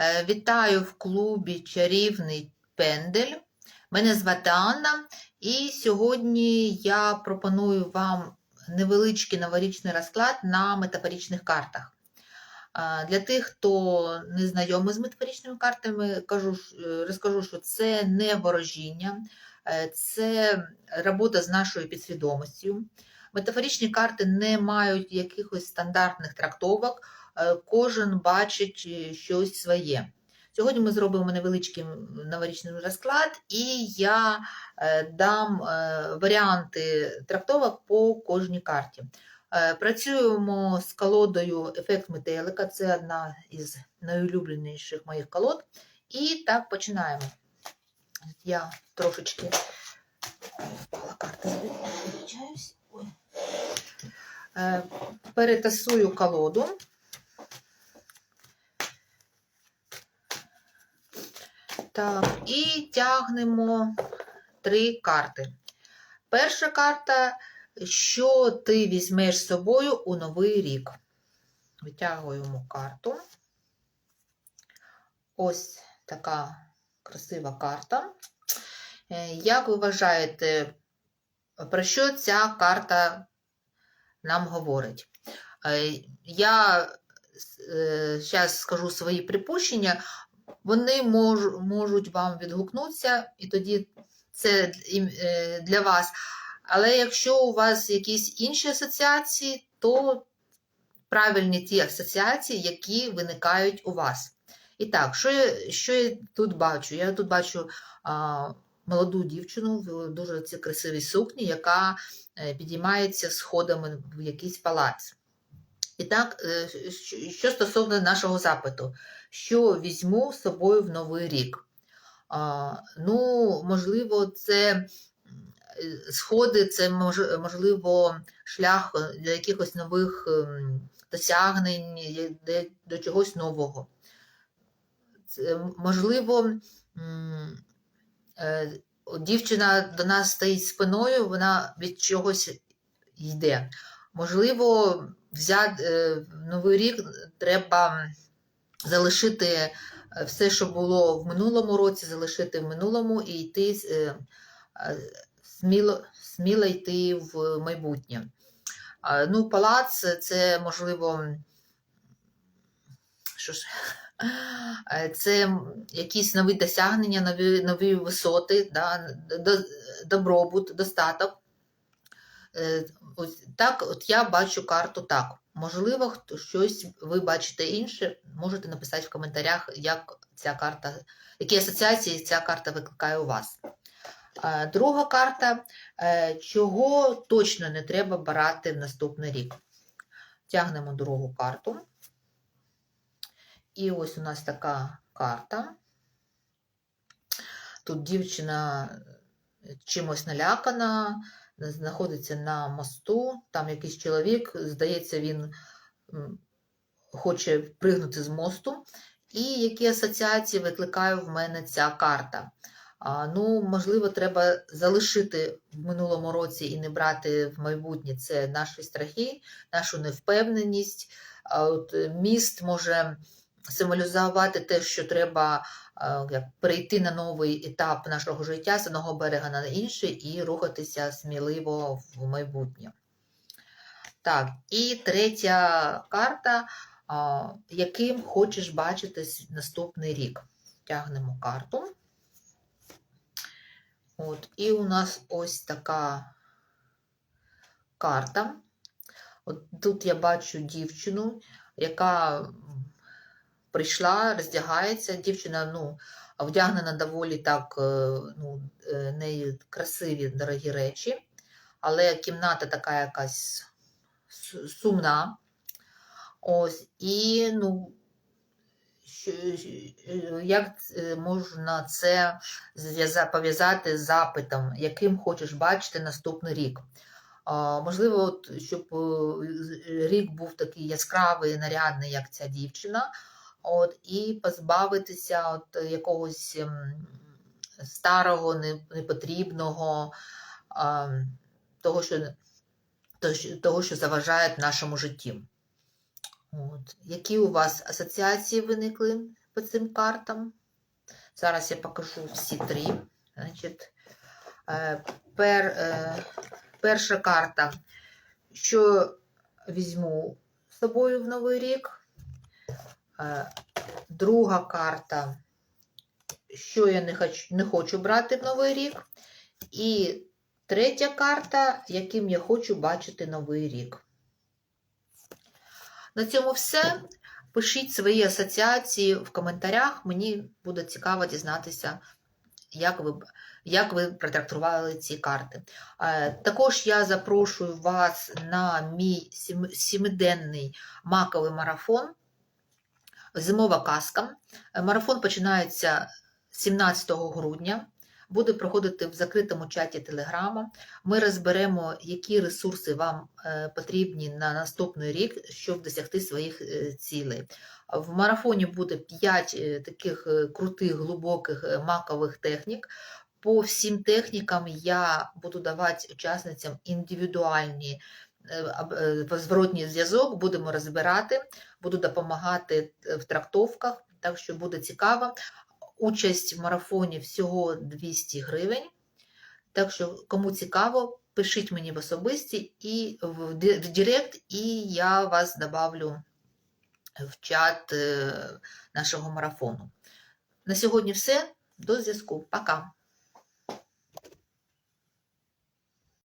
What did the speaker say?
Е, Вітаю в клубі Чарівний Пендель. Мене звати Анна, і сьогодні я пропоную вам невеличкий новорічний розклад на метафорічних картах. Для тих, хто не знайомий з метафорічними картами, кажу, е, розкажу, що це не ворожіння, е, це робота з нашою підсвідомістю. Метафорічні карти не мають якихось стандартних трактовок, е, кожен бачить е, щось своє. Сьогодні ми зробимо невеличкий новорічний розклад, і я е, дам е, варіанти трактовок по кожній карті. Е, Працюємо з колодою Ефект метелика, це одна із найулюбленіших моїх колод. І так починаємо. Я трошечки впала карта. Е, Перетасую колоду. Так, і тягнемо три карти. Перша карта, що ти візьмеш з собою у новий рік. Витягуємо карту. Ось така красива карта. Е, Як ви вважаєте, про що ця карта нам говорить? Е, Я зараз скажу свої припущення, вони мож, можуть вам відгукнутися, і тоді це е, для вас. Але якщо у вас якісь інші асоціації, то правильні ті асоціації, які виникають у вас. І так, що я, що я тут бачу? Я тут бачу а, молоду дівчину в дуже красивій сукні, яка е, підіймається сходами в якийсь палац. І так, е, що стосовно нашого запиту, що візьму з собою в новий рік? А, ну, можливо, це е, сходи, це мож- можливо шлях е, для якихось нових ем, досягнень, до чогось нового. Це, можливо, е, дівчина до нас стоїть спиною, вона від чогось йде. Можливо, взяти новий рік треба залишити е, все, що було в минулому році, залишити в минулому і йти е, е, сміло, сміло йти в майбутнє. Ну, палац це можливо. Що ж, це якісь нові досягнення, нові, нові висоти, да, добробут, достаток. Е, Ось так, от я бачу карту так. Можливо, щось ви бачите інше, можете написати в коментарях, як ця карта, які асоціації ця карта викликає у вас. Е, Друга карта, е, чого точно не треба брати в наступний рік. Тягнемо другу карту. І ось у нас така карта. Тут дівчина чимось налякана, знаходиться на мосту, там якийсь чоловік, здається, він хоче пригнути з мосту. І які асоціації викликає в мене ця карта? А, ну, можливо, треба залишити в минулому році і не брати в майбутнє це наші страхи, нашу невпевненість. А от міст може символізувати те, що треба е, як перейти на новий етап нашого життя з одного берега на інший і рухатися сміливо в майбутнє. Так, і третя карта, яким хочеш бачити наступний рік. Тягнемо карту. От, і у нас ось така карта. От тут я бачу дівчину, яка прийшла, роздягається. Дівчина ну, вдягнена доволі так, е, ну, е, в неї красиві, дорогі речі, але кімната така якась сумна. Ось, і ну, як е, можна це пов'язати з запитом, яким хочеш бачити наступний рік? Можливо, от, щоб рік був такий яскравий, нарядний, як ця дівчина, от, і позбавитися от якогось ем, старого, непотрібного, а, того, що, того, що- заважає нашому житті. Які у вас асоціації виникли по цим картам. Зараз я покажу всі три. Значить, е, пер, е, перша карта, що візьму з собою в Новий рік. Е, Друга карта, що я не хочу, не хочу брати в Новий рік. І третя карта, яким я хочу бачити Новий рік. На цьому все. Пишіть свої асоціації в коментарях. Мені буде цікаво дізнатися, як ви, як ви протрактували ці карти. Е, Також я запрошую вас на мій сімиденний маковий марафон. Зимова казка. Е, Марафон починається 17 грудня. Буде проходити в закритому чаті Телеграма. Ми розберемо, які ресурси вам е, потрібні на наступний рік, щоб досягти своїх е, цілей. В марафоні буде 5 таких крутих, глибоких макових технік. По всім технікам я буду давати учасницям індивідуальні зворотній зв'язок, будемо розбирати, буду допомагати е, в трактовках, так що буде цікаво. Участь в марафоні всього 200 гривень. Так що, кому цікаво, пишіть мені в особисті і в Директ, і я вас добавлю в чат е, нашого марафону. На сьогодні все. До зв'язку. Пока.